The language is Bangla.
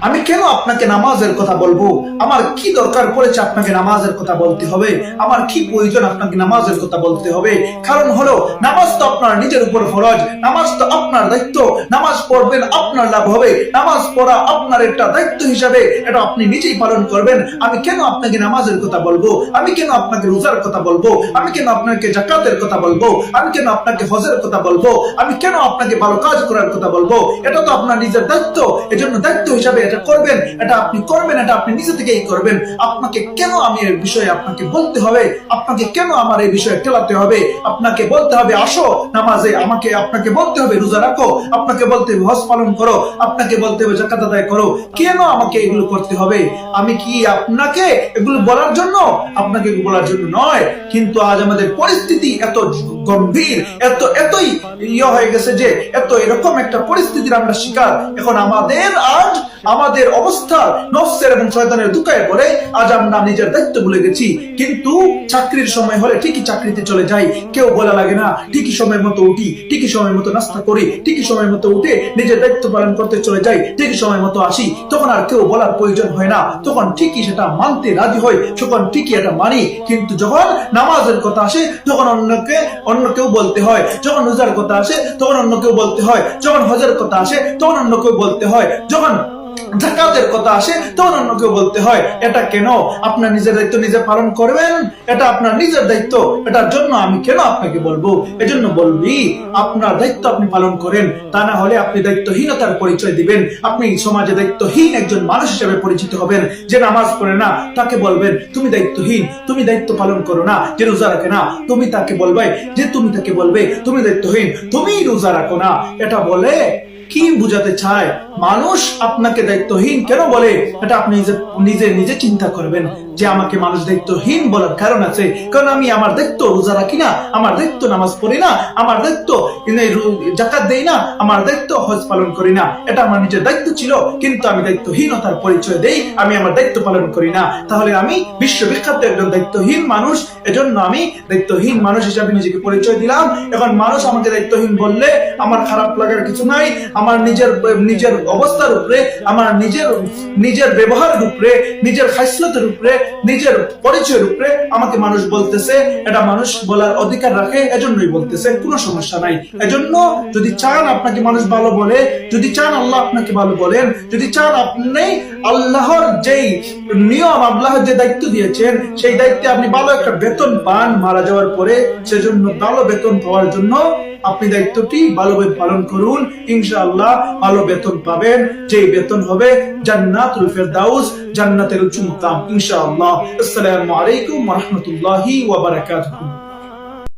আমি কেন আপনাকে নামাজের কথা বলব? আমার কি দরকার পড়েছে আপনাকে নামাজের কথা বলতে হবে? আমার কি প্রয়োজন আপনাকে নামাজের কথা বলতে হবে? কারণ হলো, নামাজ তো আপনার নিজের উপর ফরজ, নামাজ তো আপনার দায়িত্ব। নামাজ পড়বেন, আপনার লাভ হবে। নামাজ পড়া আপনার একটা দায়িত্ব হিসাবে, এটা আপনি নিজেই পালন করবেন। আমি কেন আপনাকে নামাজের কথা বলব? আমি কেন আপনাকে রোজার কথা বলব? আমি কেন আপনাকে জাকাতের কথা বলব? আমি কেন আপনাকে হজের কথা বলব? আমি কেন আপনাকে ভালো কাজ করার কথা বলব? এটা তো আপনার নিজের দায়িত্ব। এজন্য দায়িত্ব হিসাবে এটা করবেন, এটা আপনি করবেন, এটা আপনি নিজে থেকেই করবেন। আপনাকে কেন আমি এই বিষয়ে আপনাকে বলতে হবে? আপনাকে কেন আমার এই বিষয়ে টেলাতে হবে? আপনাকে বলতে হবে, আসো নামাজে, আমাকে, আপনাকে বলতে হবে, রোজা রাখো, আপনাকে বলতে হবে, হজ পালন করো, আপনাকে বলতে হবে জাকাত আদায় করো। কেন আমাকে এগুলো করতে হবে? আমি কি আপনাকে এগুলো বলার জন্য? আপনাকে বলার জন্য নয়। কিন্তু আজ আমাদের পরিস্থিতি এত গম্ভীর, এত, এতই ইয়ে হয়ে গেছে যে, এত এরকম একটা পরিস্থিতির আমরা শিকার। এখন আমাদের আজ আমাদের অবস্থা নফসের এবং শয়তানের দুকায় পড়ে। আজ আমরা নিজের দায়িত্ব ভুলে গেছি। কিন্তু চাকরির সময় হলে ঠিকই চাকরিতে চলে যাই। কেউ বলা লাগে না, ঠিকই সময় মতো উঠি, ঠিকই সময় মতো নাস্তা করি, ঠিকই সময় মতো উঠে নিজের দায়িত্ব পালন করতে চলে যাই, ঠিকই সময় মতো আসি। তখন আর কেউ বলার প্রয়োজন হয় না। তখন ঠিকই সেটা মানতে রাজি হয় তখন ঠিকই এটা মানি। কিন্তু যখন নামাজের কথা আসে, তখন অন্যকে অন্য কেউ বলতে হয়। যখন রোজার কথা আসে, তখন অন্য কেউ বলতে হয়। যখন হজের কথা আসে, তখন অন্য কেউ বলতে হয়। যখন জাকাতের কথা আসে, তখন অন্য কেউ বলতে হয়, এটা কেন? আপনার নিজের দায়িত্ব নিজে পালন করবেন। এটা আপনার নিজের দায়িত্ব। এটার জন্য আমি কেন আপনাকে বলব? এজন্য বলবি, আপনার দায়িত্ব আপনি পালন করেন। তা না হলে আপনি দায়িত্বহীনতার পরিচয় দিবেন। আপনি সমাজে দায়িত্বহীন একজন মানুষ হিসেবে পরিচিত হবেন। যে নামাজ পড়ে না, তাকে বলবেন, তুমি দায়িত্বহীন, তুমি দায়িত্ব পালন করো না, যে রোজা রাখে না, তুমি তাকে বলবে, যে তুমি তাকে বলবে, তুমি দায়িত্বহীন, তুমি রোজা রাখো না। এটা বলে কি বুঝাতে চায়? মানুষ আপনাকে দায়িত্বহীন কেন বলে? এটা আপনি নিজে নিজে চিন্তা করবেন। যে আমাকে মানুষ দায়িত্বহীন বলার কারণ আছে। কারণ আমি আমার দায়িত্ব রোজা রাখি না, আমার দায়িত্ব নামাজ পড়ি না, আমার দায়িত্ব জাকাত দেই না, আমার দায়িত্ব হজ পালন করি না। এটা আমার নিজের দায়িত্ব ছিল, কিন্তু আমি দায়িত্বহীনতার পরিচয় দেই, আমি আমার দায়িত্ব পালন করি না। তাহলে আমি বিশ্ববিখ্যাত একজন দায়িত্বহীন মানুষ, এজন্য আমি দায়িত্বহীন মানুষ হিসাবে নিজেকে পরিচয় দিলাম। এখন মানুষ আমাকে দায়িত্বহীন বললে আমার খারাপ লাগার কিছু নাই, আমার নিজের নিজের অবস্থার উপরে, আমার নিজের নিজের ব্যবহারের উপরে, নিজের খাইসলতের উপরে নিজের পরিচয়ের উপরে আমাকে মানুষ বলতেছে, এটা মানুষ বলার অধিকার রাখে, এজন্যই বলতেছে, কোনো সমস্যা নাই। এজন্য যদি চান আপনাকে মানুষ ভালো বলে, যদি চান আল্লাহ আপনাকে ভালো বলেন, যদি চান আপনি আল্লাহর যেই নিয়ম, আল্লাহর যে দায়িত্ব দিয়েছেন, সেই দায়িত্বে আপনি ভালো একটা বেতন পান মারা যাওয়ার পরে, সেজন্য ভালো বেতন পাওয়ার জন্য আপনি দায়িত্বটি ভালোভাবে পালন করুন, ইনশাআল্লাহ ভালো বেতন পাবেন। যেই বেতন হবে জান্নাত ফেরদাউস, জান্নাতের উচ্চ মুকাম ইনশাআল্লাহ। আসসালামু আলাইকুম রাহমাতুল্লাহি বারাকাতুহু।